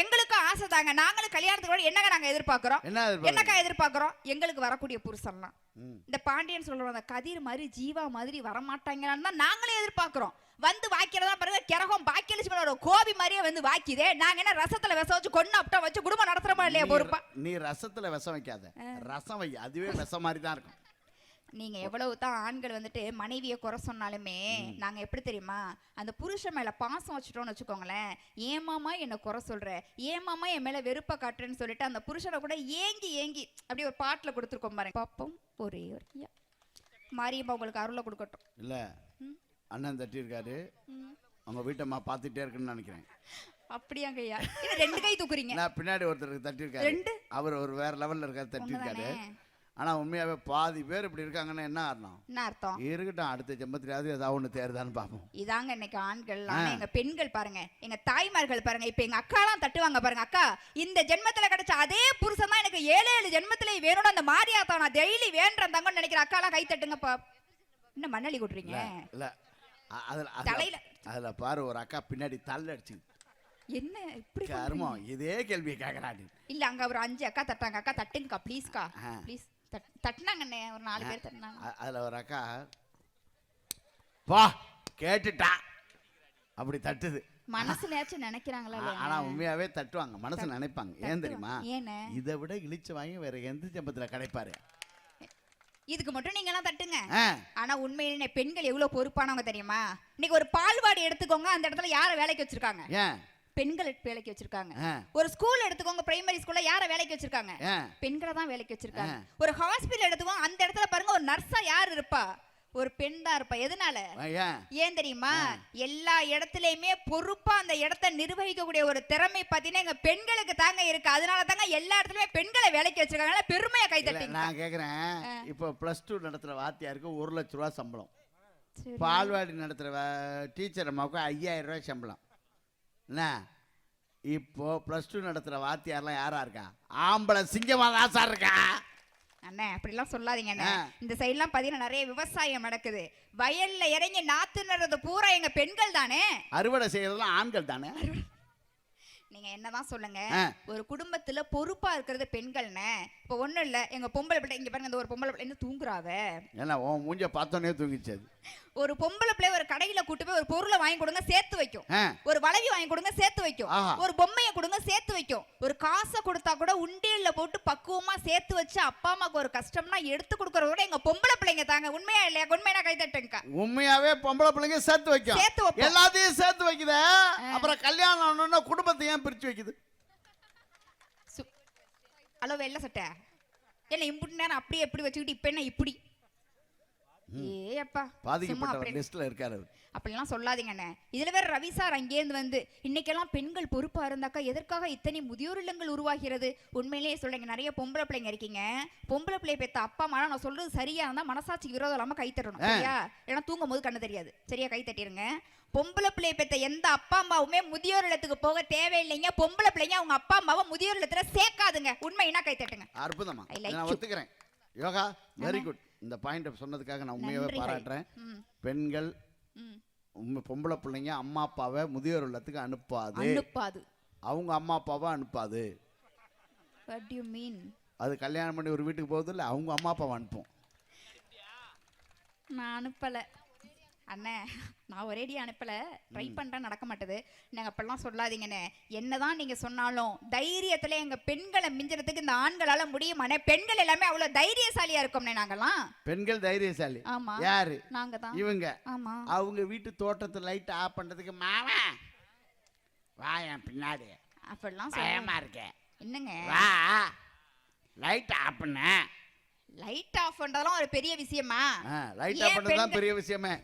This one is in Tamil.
எங்களுக்கும் ஆசை தாங்க. நாங்களும் கல்யாணத்துக்கு என்னங்க நாங்க எதிர்பார்க்கிறோம்? என்னக்கா எதிர்பார்க்கிறோம்? எங்களுக்கு வரக்கூடிய புருஷன்லாம். இந்த பாண்டியன் சொல்றோம் அந்த கதிர் மாதிரி ஜீவா மாதிரி வரமாட்டாங்களான்னு தான் நாங்களே எதிர்பார்க்கிறோம். வந்து வாக்கிறதா பாருங்க கிரகம் பாக்கியலிச்சு ஒரு கோபி மாதிரியே வந்து வாக்கிதே நாங்க என்ன ரசத்துல விச வச்சு கொண்டு அப்பட்டா வச்சு குடும்பம் நடத்துறோமா இல்லையா பொறுப்பா? நீ ரசத்துல விஷம் வைக்காத. ரசம் வை அதுவே விஷம் மாதிரி தான் இருக்கும். நீங்க எவ்வளவு தான் ஆண்கள் வந்துட்டு மனைவியை குறை சொன்னாலுமே நாங்க எப்படி தெரியுமா? அந்த புருஷன் மேல பாசம் வச்சுட்டோம்னு வச்சுக்கோங்களேன். ஏமாமா என்ன குறை சொல்ற? ஏமாமா என் மேல வெறுப்ப காட்டுறேன்னு சொல்லிட்டு அந்த புருஷனை கூட ஏங்கி ஏங்கி அப்படியே ஒரு பாட்டுல கொடுத்துருக்கோம் பாருங்க. பாப்போம். ஒரே ஒரு. மாரியம்மா உங்களுக்கு அருளை கொடுக்கட்டும். இல்ல. அண்ணன் தட்டி இருக்காரு. அவங்க வீட்டம்மா பார்த்துட்டே இருக்குன்னு நினைக்கிறேன். அப்படியாங்க ஐயா. ரெண்டு கை தூக்குறீங்க. நான் பின்னாடி ஒருத்தருக்கு தட்டி இருக்காரு அவர் ஒரு வேற லெவல்ல இருக்காரு தட்டி இருக்காரு ஒண்ணுதானே? ஆனா உண்மையாவே பாதி பேர் இப்படி இருக்காங்கன்னா என்ன காரணம் என்ன அர்த்தம்? இருக்கட்டும் அடுத்த ஜென்மத்திலாவது ஏதாவது ஒண்ணு தேர்தான்னு பார்ப்போம். இதாங்க இன்னைக்கு ஆண்கள் ஆனா எங்க பெண்கள் பாருங்க எங்க தாய்மார்கள் பாருங்க இப்ப எங்க அக்காலாம் தட்டுவாங்க பாருங்க அக்கா இந்த ஜென்மத்துல கிடைச்ச அதே புருஷன் தான் எனக்கு ஏழு ஏழு ஜென்மத்துல வேணும் அந்த மாரியாத்தா நான் டெய்லி வேண்டேன் தங்கன்னு நினைக்கிற அக்காலாம் கை தட்டுங்கப்பா என்ன மண்ணலி கொட்டுறீங்க? இல்ல அதுல தலையில. அதுல பாரு ஒரு அக்கா பின்னாடி தள்ள அடிச்சு என்ன இப்படி கருமம் இதே கேள்வியை கேட்கறாடி இல்ல அங்க ஒரு அஞ்சு அக்கா தட்டாங்க அக்கா தட்டுங்கக்கா ப்ளீஸ்க்கா ஆ. ப்ளீஸ் தட்டினாங்கண்ணே ஒரு நாலு பேர் தட்டினாங்க. அதுல ஒரு அக்கா வா கேட்டுட்டா. அப்படி தட்டுது. மனசுலயாச்சும் நினைக்கிறாங்களா ஆனா உண்மையாவே தட்டுவாங்க. மனசு நினைப்பாங்க. ஏன் தெரியுமா இதை விட இழிச்சு வாங்கி வேற எந்த ஜென்மத்துல கிடைப்பாரு? இதுக்கு மட்டும் நீங்க எல்லாம் தட்டுங்க ஆனா உண்மையிலே பெண்கள் எவ்வளவு பொறுப்பானவங்க தெரியுமா? இன்னைக்கு ஒரு பால்வாடி எடுத்துக்கோங்க அந்த இடத்துல யார வேலைக்கு வச்சிருக்காங்க? ஏன்? பெண்கள் வேலைக்கு வச்சிருக்காங்க. ஒரு ஸ்கூல் எடுத்துக்கோங்க பிரைமரி ஸ்கூல்ல யார வேலைக்கு வச்சிருக்காங்க? பெண்களை தான் வேலைக்கு வச்சிருக்காங்க. ஒரு ஹாஸ்பிடல் எடுத்துக்கோங்க அந்த இடத்துல பாருங்க ஒரு நர்ஸா யார் இருப்பா? ஒரு பெண் தான் இருப்பா. எதனால? ஏன் தெரியுமா? எல்லா இடத்துலயுமே பொறுப்பா அந்த இடத்தை நிர்வகிக்கக்கூடிய ஒரு திறமை பாத்தீங்கன்னா எங்க பெண்களுக்கு தாங்க இருக்கு. அதனால தாங்க எல்லா இடத்துலயுமே பெண்களை வேலைக்கு வச்சிருக்காங்க. பெருமையா கை தட்டுங்க. நான் கேக்குறேன். இப்போ பிளஸ் டூ நடத்துற வாத்தியாருக்கு ஒரு லட்ச ரூபா சம்பளம். பால்வாடி நடத்துகிற டீச்சர் அம்மாவுக்கு ஐயாயிரம் ரூபாய் சம்பளம். என்ன? இப்போ ப்ளஸ் டூ நடத்துகிற வாத்தியார்லாம் யாரா இருக்கா? ஆம்பளை சிங்கமாக தான் சார் இருக்கா? அண்ணே அப்படிலாம் சொல்லாதீங்க அண்ணே. இந்த சைட்லாம் பாத்தீங்கன்னா நிறைய விவசாயம் நடக்குது. வயல்ல இறங்கி நாத்து நடுறது பூரா எங்க பெண்கள் தானே? அறுவடை செய்யறதுலாம் ஆண்கள் தானே? நீங்க என்னதான் சொல்லுங்க. ஒரு குடும்பத்துல பொறுப்பா இருக்கிறது பெண்கள்னே. இப்போ ஒண்ணும் இல்ல எங்க பொம்பளை பிள்ளை இங்க பாருங்க இந்த ஒரு பொம்பளை பிள்ளை என்ன தூங்குறாவ? ஏன்னா உன் மூஞ்ச பார்த்தோன்னே தூங்கிச்சு அது. ஒரு பொம்பளை பிள்ளை ஒரு கடையில கூட்டு போய் ஒரு பொருளை வாங்கி கொடுங்க சேர்த்து வைக்கும். ஒரு வளைவி வாங்கி கொடுங்க சேர்த்து வைக்கும். ஒரு பொம்மையை கொடுங்க சேர்த்து வைக்கும். ஒரு காசை கொடுத்தா கூட உண்டியல்ல போட்டு பக்குவமா சேர்த்து வச்சு அப்பா அம்மாக்கு ஒரு கஷ்டம்னா எடுத்து கொடுக்கறத விட எங்க பொம்பளை பிள்ளைங்க தாங்க. உண்மையா இல்லையா? உண்மையா கை தட்டுங்கக்கா உண்மையாவே பொம்பளை பிள்ளைங்க சேர்த்து வைக்கும். சேர்த்து வைப்போம். எல்லாத்தையும் சேர்த்து வைக்குதே. அப்புறம் கல்யாணம் ஆனோன்னா குடும்பத்தை ஏன் பிரிச்சு வைக்குது? ஹலோ வெள்ளை சட்டை. என்ன இம்புட்டு நேரம் அப்படியே எப்படி வச்சுக்கிட்டு இப்ப என்ன இப்படி? ஏ அப்பா பாதிக்கப்பட்டவர் லிஸ்ட்ல இருக்காரு. அப்படிலாம் சொல்லாதீங்கண்ணே இதுல வேற ரவி சார் அங்கேருந்து வந்து இன்னைக்கெல்லாம் பெண்கள் பொறுப்பா இருந்தாக்கா எதற்காக இத்தனை முதியோர் இல்லங்கள் உருவாகிறது? உண்மையிலேயே சொல்லுங்க நிறைய பொம்பளை பிள்ளைங்க இருக்கீங்க. பொம்பளை பிள்ளை பெத்த அப்பா அம்மா நான் சொல்றது சரியா இருந்தா மனசாட்சிக்கு விரோதம் இல்லாம கை தட்டணும். சரியா? ஏன்னா தூங்கும் போது கண்ணு தெரியாது. சரியா? கை தட்டிருங்க. பொம்பளை பிள்ளை பெத்த எந்த அப்பா அம்மாவுமே முதியோர் இல்லத்துக்கு போக தேவையில்லைங்க. பொம்பளை பிள்ளைங்க அவங்க அப்பா அம்மாவை முதியோர் இல்லத்துல சேர்க்காதுங்க. உண்மைனா கை தட்டுங்க. அற்புதமா. ஒத்துக்கிறேன். யோகா வெரி குட் இந்த பாயிண்ட் சொன்னதுக்காக நான் உண்மையாவே நன்றிகள். பாராட்டுறேன். பெண்கள் பொம்பளை பிள்ளைங்க அம்மா அப்பாவை முதியோர் இல்லத்துக்கு அனுப்பாது. அனுப்பாது. அவங்க அம்மா அப்பாவை அனுப்பாது. வாட் யூ மீன் அது கல்யாணம் பண்ணி ஒரு வீட்டுக்கு போகுது இல்லை அவங்க அம்மா அப்பாவை அனுப்பும். நான் அனுப்பல. அண்ணே நான் ஒரேடியா அனுப்பல. ட்ரை பண்ணிட்டா நடக்க மாட்டேது. நாங்க அப்பெல்லாம் சொல்லாதீங்கண்ணே. என்னதான் நீங்க சொன்னாலும் தைரியத்துல எங்க பெண்களை மிஞ்சறதுக்கு இந்த ஆண்களால முடியுமாண்ணே? பெண்கள் எல்லாமே அவ்வளவு தைரியசாலியா இருக்கோம்னே நாங்கெல்லாம். பெண்கள் தைரியசாலி. ஆமா. யாரு? நாங்க தான் இவங்க. ஆமா. அவங்க வீட்டு தோட்டத்து லைட் ஆஃப் பண்றதுக்கு மாமா. வா என் பின்னாடி. அப்படிலாம் சொல்ல பயமா இருக்க. என்னங்க? வா. லைட் ஆஃப் பண்ண. லைட் ஆஃப் பண்றதெல்லாம் ஒரு பெரிய விஷயமா? லைட் ஆஃப் பண்ணது தான் பெரிய விஷயமே.